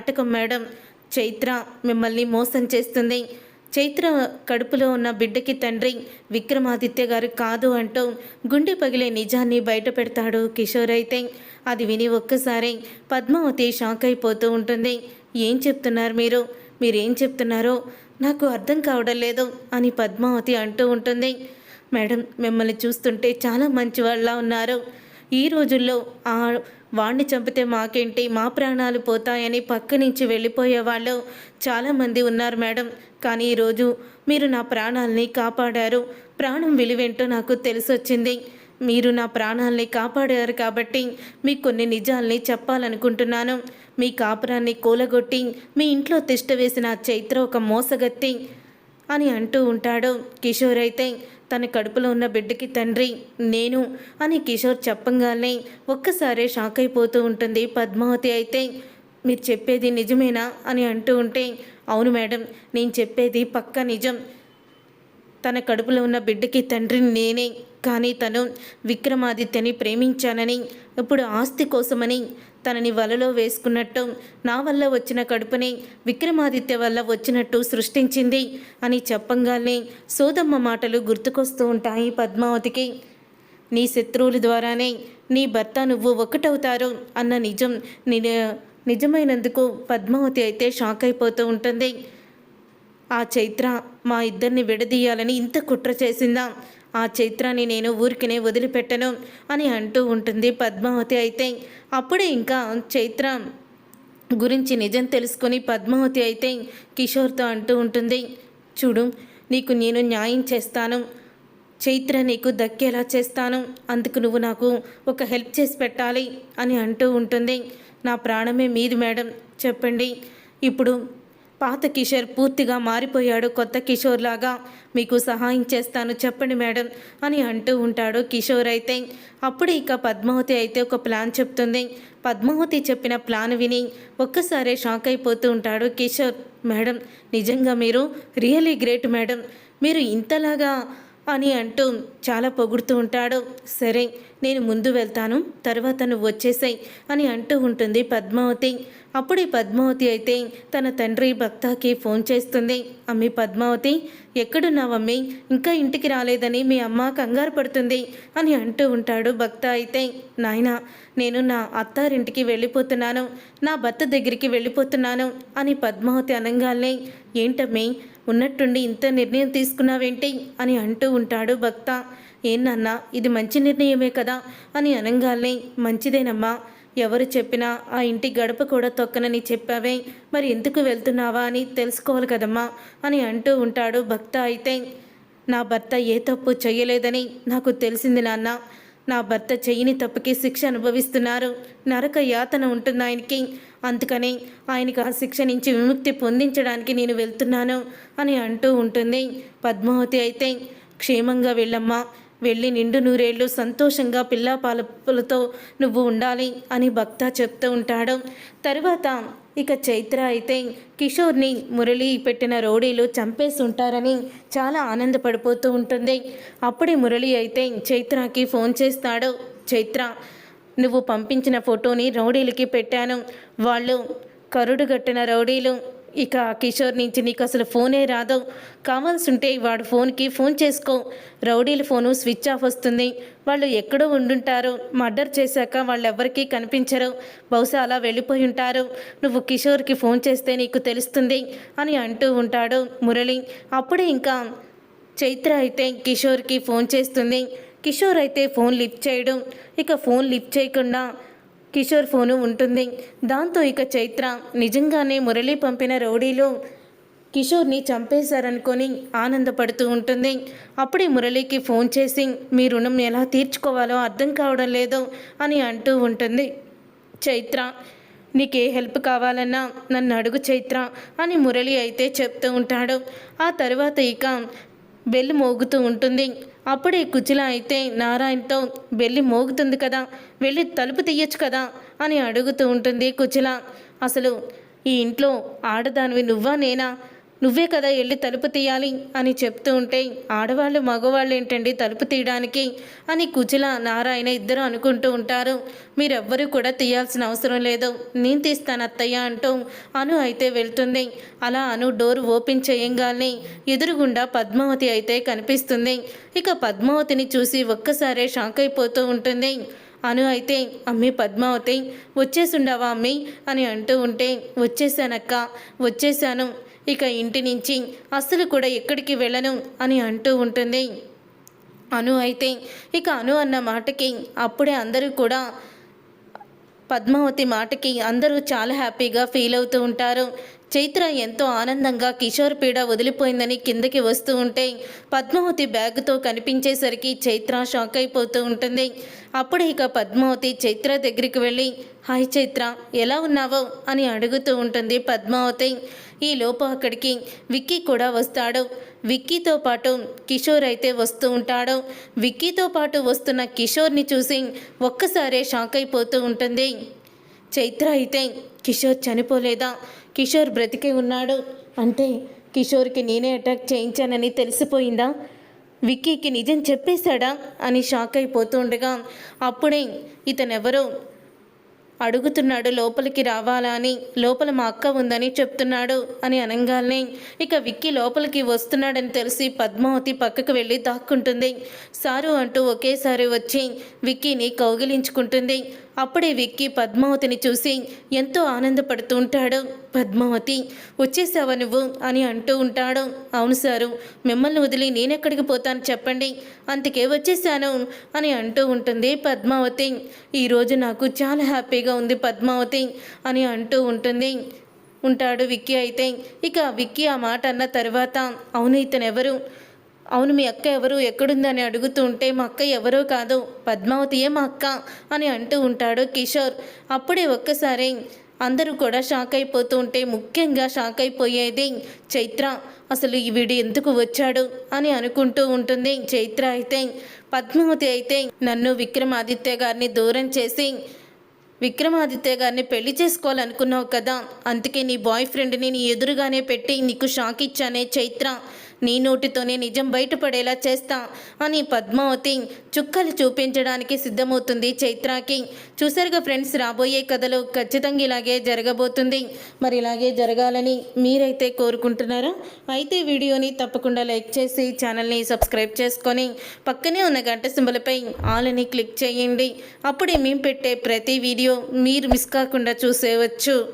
నాటకం మేడం చైత్ర మిమ్మల్ని మోసం చేస్తుంది. చైత్ర కడుపులో ఉన్న బిడ్డకి తండ్రి విక్రమాదిత్య గారు కాదు అంటూ గుండె పగిలే నిజాన్ని బయట పెడతాడు కిషోర్ అయితే. అది విని ఒక్కసారి పద్మావతి షాక్ అయిపోతూ ఉంటుంది. ఏం చెప్తున్నారు మీరు? మీరేం చెప్తున్నారో? నాకు అర్థం కావడం లేదు అని పద్మావతి అంటూ ఉంటుంది. మేడం మిమ్మల్ని చూస్తుంటే చాలా మంచి వాళ్ళ ఉన్నారు. ఈ రోజుల్లో ఆ వాణ్ణి చంపితే మాకేంటి? మా ప్రాణాలు పోతాయని పక్క నుంచి వెళ్ళిపోయే వాళ్ళు చాలామంది ఉన్నారు మేడం. కానీ ఈరోజు మీరు నా ప్రాణాలని కాపాడారు. ప్రాణం విలువేంటో నాకు తెలిసొచ్చింది. మీరు నా ప్రాణాల్ని కాపాడారు కాబట్టి మీకు కొన్ని నిజాల్ని చెప్పాలనుకుంటున్నాను. మీ కాపురాన్ని కూలగొట్టి మీ ఇంట్లో తిష్ట వేసిన చైత్ర ఒక మోసగత్తి అని అంటూ ఉంటాడు కిషోర్ అయితే. తన కడుపులో ఉన్న బిడ్డకి తండ్రి నేను అని కిషోర్ చెప్పంగానే ఒక్కసారే షాక్ అయిపోతూ ఉంటుంది పద్మావతి అయితే. మీరు చెప్పేది నిజమేనా? అని అంటూ ఉంటే అవును మేడం నేను చెప్పేది పక్క నిజం. తన కడుపులో ఉన్న బిడ్డకి తండ్రిని నేనే కానీ తను విక్రమాదిత్యని ప్రేమించానని ఇప్పుడు ఆస్తి కోసమని తనని వలలో వేసుకున్నట్టు నా వల్ల వచ్చిన కడుపుని విక్రమాదిత్య వల్ల వచ్చినట్టు సృష్టించింది అని చెప్పంగానే సోదమ్మ మాటలు గుర్తుకొస్తూ ఉంటాయి పద్మావతికి. నీ శత్రువుల ద్వారానే నీ భర్త నువ్వు ఒకటవుతారు అన్న నిజం నిజమైనందుకు పద్మావతి అయితే షాక్ అయిపోతూ ఉంటుంది. ఆ చైత్ర మా ఇద్దరిని విడదీయాలని ఇంత కుట్ర చేసిందా? ఆ చైత్రాన్ని నేను ఊరికినే వదిలిపెట్టను అని అంటూ ఉంటుంది పద్మావతి అయితే. అప్పుడే ఇంకా చైత్ర గురించి నిజం తెలుసుకొని పద్మావతి అయితే కిషోర్తో అంటూ ఉంటుంది చూడు నీకు నేను న్యాయం చేస్తాను. చైత్ర నీకు దక్కేలా చేస్తాను. అందుకు నువ్వు నాకు ఒక హెల్ప్ చేసి పెట్టాలి అని అంటూ ఉంటుంది. నా ప్రాణమే మీది మేడం. చెప్పండి. ఇప్పుడు పాత కిషోర్ పూర్తిగా మారిపోయాడు. కొత్త కిషోర్ లాగా మీకు సహాయం చేస్తాను చెప్పండి మేడం అని అంటూ ఉంటాడు కిషోర్ అయితే. అప్పుడు ఇక పద్మావతి అయితే ఒక ప్లాన్ చెప్తుంది. పద్మావతి చెప్పిన ప్లాన్ విని ఒక్కసారే షాక్ అయిపోతూ ఉంటాడు కిషోర్. మేడం నిజంగా మీరు రియలీ గ్రేట్ మేడం. మీరు ఇంతలాగా అని అంటూ చాలా పొగుడుతూ ఉంటాడు. సరే నేను ముందు వెళ్తాను తర్వాత నువ్వు వచ్చేసాయి అని అంటూ ఉంటుంది పద్మావతి. అప్పుడే పద్మావతి అయితే తన తండ్రి భక్తకి ఫోన్ చేస్తుంది. అమ్మి పద్మావతి ఎక్కడున్నావమ్మి? ఇంకా ఇంటికి రాలేదని మీ అమ్మ కంగారు పడుతుంది అని అంటూ ఉంటాడు భక్త అయితే. నాయనా నేను నా అత్తారింటికి వెళ్ళిపోతున్నాను నా భర్త దగ్గరికి వెళ్ళిపోతున్నాను అని పద్మావతి అనగానే ఏంటమ్మి ఉన్నట్టుండి ఇంత నిర్ణయం తీసుకున్నావేంటి? అని అంటూ ఉంటాడు భక్త. ఏనన్నా ఇది మంచి నిర్ణయమే కదా? అని అనగానే మంచిదేనమ్మా. ఎవరు చెప్పినా ఆ ఇంటి గడప కూడా తొక్కనని చెప్పావే. మరి ఎందుకు వెళ్తున్నావా అని తెలుసుకోవాలి కదమ్మా అని అంటూ ఉంటాడు భక్త అయితే. నా భర్త ఏ తప్పు చేయలేదని నాకు తెలిసింది నాన్న. నా భర్త చెయ్యిని తప్పుకి శిక్ష అనుభవిస్తున్నారు. నరక యాతన ఉంటుంది ఆయనకి. అందుకని ఆయనకి ఆ శిక్ష నుంచి విముక్తి పొందించడానికి నేను వెళ్తున్నాను అని అంటూ ఉంటుంది. పద్మావతి అయితే క్షేమంగా వెళ్ళమ్మా. వెళ్ళి నిండు నూరేళ్ళు సంతోషంగా పిల్లా పాలపులతో నువ్వు ఉండాలి అని భక్త చెప్తూ ఉంటాడు. తరువాత ఇక చైత్ర అయితే కిషోర్ని మురళి పెట్టిన రౌడీలు చంపేసి ఉంటారని చాలా ఆనందపడిపోతూ ఉంటుంది. అప్పుడే మురళి అయితే చైత్రకి ఫోన్ చేస్తాడు. చైత్ర నువ్వు పంపించిన ఫోటోని రౌడీలకి పెట్టాను. వాళ్ళు కరుడుగట్టిన రౌడీలు ఇక కిషోర్ నుంచి నీకు అసలు ఫోనే రాదు. కావాల్సింటే వాడు ఫోన్కి ఫోన్ చేసుకో. రౌడీల ఫోను స్విచ్ ఆఫ్ వస్తుంది. వాళ్ళు ఎక్కడో ఉండుంటారు. మర్డర్ చేశాక వాళ్ళెవ్వరికీ కనిపించరు. బహుశా అలా వెళ్ళిపోయి ఉంటారు. నువ్వు కిషోర్కి ఫోన్ చేస్తే నీకు తెలుస్తుంది అని అంటూ ఉంటాడు మురళి. అప్పుడే ఇంకా చైత్ర అయితే కిషోర్కి ఫోన్ చేస్తుంది. కిషోర్ అయితే ఫోన్ లిఫ్ట్ చేయడం. ఇక ఫోన్ లిఫ్ట్ చేయకుండా కిషోర్ ఫోను ఉంటుంది. దాంతో ఇక చైత్ర నిజంగానే మురళి పంపిన రౌడీలు కిషోర్ని చంపేశారనుకొని ఆనందపడుతూ ఉంటుంది. అప్పుడే మురళికి ఫోన్ చేసి మీ రుణం ఎలా తీర్చుకోవాలో అర్థం కావడం లేదు అని అంటూ ఉంటుంది. చైత్ర నీకే హెల్ప్ కావాలన్నా నన్ను అడుగు చైత్ర అని మురళి అయితే చెప్తూ ఉంటాడు. ఆ తర్వాత ఇక బెల్లి మోగుతూ ఉంటుంది. అప్పుడే కుచిల అయితే నారాయణతో బెల్లి మోగుతుంది కదా వెళ్ళి తలుపు తీయచ్చు కదా అని అడుగుతూ ఉంటుంది కుచిల. అసలు ఈ ఇంట్లో ఆడదానివి నువ్వా నేనా? నువ్వే కదా వెళ్ళి తలుపు తీయాలి అని చెప్తూ ఉంటే ఆడవాళ్ళు మగవాళ్ళు ఏంటండి తలుపు తీయడానికి అని కుచిల నారాయణ ఇద్దరు అనుకుంటూ ఉంటారు. మీరెవ్వరూ కూడా తీయాల్సిన అవసరం లేదు. నేను తీస్తాను అత్తయ్య అంటూ అను అయితే వెళ్తుంది. అలా అను డోర్ ఓపెన్ చేయంగానే ఎదురుగుండా పద్మావతి అయితే కనిపిస్తుంది. ఇక పద్మావతిని చూసి ఒక్కసారే షాక్ అయిపోతూ ఉంటుంది. అను అయితే అమ్మి పద్మావతి వచ్చేసుండవా అమ్మి? అని అంటూ ఉంటే వచ్చేసానక్క వచ్చేసాను. ఇక ఇంటి నుంచి అస్సలు కూడా ఎక్కడికి వెళ్ళను అని అంటూ ఉంటుంది. అను అయితే ఇక అను అన్న మాటకి అప్పుడే అందరూ కూడా పద్మావతి మాటకి అందరూ చాలా హ్యాపీగా ఫీల్ అవుతూ ఉంటారు. చైత్ర ఎంతో ఆనందంగా కిషోర్ పీడ వదిలిపోయిందని కిందకి వస్తూ ఉంటే పద్మావతి బ్యాగ్తో కనిపించేసరికి చైత్ర షాక్ అయిపోతూ ఉంటుంది. అప్పుడు ఇక పద్మావతి చైత్ర దగ్గరికి వెళ్ళి హాయ్ చైత్ర ఎలా ఉన్నావో? అని అడుగుతూ ఉంటుంది పద్మావతి. ఈ లోపు అక్కడికి విక్కీ కూడా వస్తాడు. విక్కీతో పాటు కిషోర్ అయితే వస్తూ ఉంటాడు. విక్కీతో పాటు వస్తున్న కిషోర్ని చూసి ఒక్కసారే షాక్ అయిపోతూ ఉంటుంది. చైత్ర అయితే కిషోర్ చనిపోలేదా? కిషోర్ బ్రతికే ఉన్నాడు అంటే కిషోర్కి నేనే అటాక్ చేయించానని తెలిసిపోయిందా? విక్కీకి నిజం చెప్పేశాడా? అని షాక్ అయిపోతూ ఉండగా అప్పుడే ఇతనెవరో అడుగుతున్నాడు లోపలికి రావాలా అని. లోపల మా అక్క ఉందని చెప్తున్నాడు అని అనగానే ఇక విక్కీ లోపలికి వస్తున్నాడని తెలిసి పద్మావతి పక్కకు వెళ్ళి దాక్కుంటుంది. సారు అంటూ ఒకేసారి వచ్చి విక్కీని కౌగిలించుకుంటుంది. అప్పుడే విక్కీ పద్మావతిని చూసి ఎంతో ఆనందపడుతూ ఉంటాడు. పద్మావతి వచ్చేసావా నువ్వు? అని అంటూ ఉంటాడు. అవును సారు మిమ్మల్ని వదిలి నేనెక్కడికి పోతాను చెప్పండి. అందుకే వచ్చేసాను అని అంటూ ఉంటుంది పద్మావతి. ఈరోజు నాకు చాలా హ్యాపీగా ఉంది పద్మావతి అని అంటూ ఉంటుంది. ఉంటాడు విక్కీ అయితే. ఇక విక్కీ ఆ మాట అన్న తర్వాత అవును ఇతనెవరు? అవును మీ అక్క ఎవరు? ఎక్కడుందని అడుగుతూ ఉంటే మా అక్క ఎవరో కాదు పద్మావతియే మా అక్క అని అంటూ ఉంటాడు కిషోర్. అప్పుడే ఒక్కసారి అందరూ కూడా షాక్ అయిపోతూ ఉంటే ముఖ్యంగా షాక్ అయిపోయేది చైత్ర అసలు ఈ వీడు ఎందుకు వచ్చాడు? అని అనుకుంటూ ఉంటుంది చైత్ర అయితే. పద్మావతి అయితే నన్ను విక్రమాదిత్య గారిని దూరం చేసి విక్రమాదిత్య గారిని పెళ్ళి చేసుకోవాలనుకున్నావు కదా అందుకే నీ బాయ్ ఫ్రెండ్ని నీ ఎదురుగానే పెట్టి నీకు షాక్ ఇచ్చానే చైత్ర. నీ నోటితోనే నిజం బయటపడేలా చేస్తా అని పద్మావతి చుక్కలు చూపించడానికి సిద్ధమవుతుంది చైత్రాకి. చూసారుగా ఫ్రెండ్స్ రాబోయే కథలో ఖచ్చితంగా ఇలాగే జరగబోతుంది. మరి ఇలాగే జరగాలని మీరైతే కోరుకుంటున్నారా? అయితే వీడియోని తప్పకుండా లైక్ చేసి ఛానల్ని సబ్స్క్రైబ్ చేసుకొని పక్కనే ఉన్న గంట సింబలపై ఆలని క్లిక్ చేయండి. అప్పుడే మేము పెట్టే ప్రతి వీడియో మీరు మిస్ కాకుండా చూసేవచ్చు.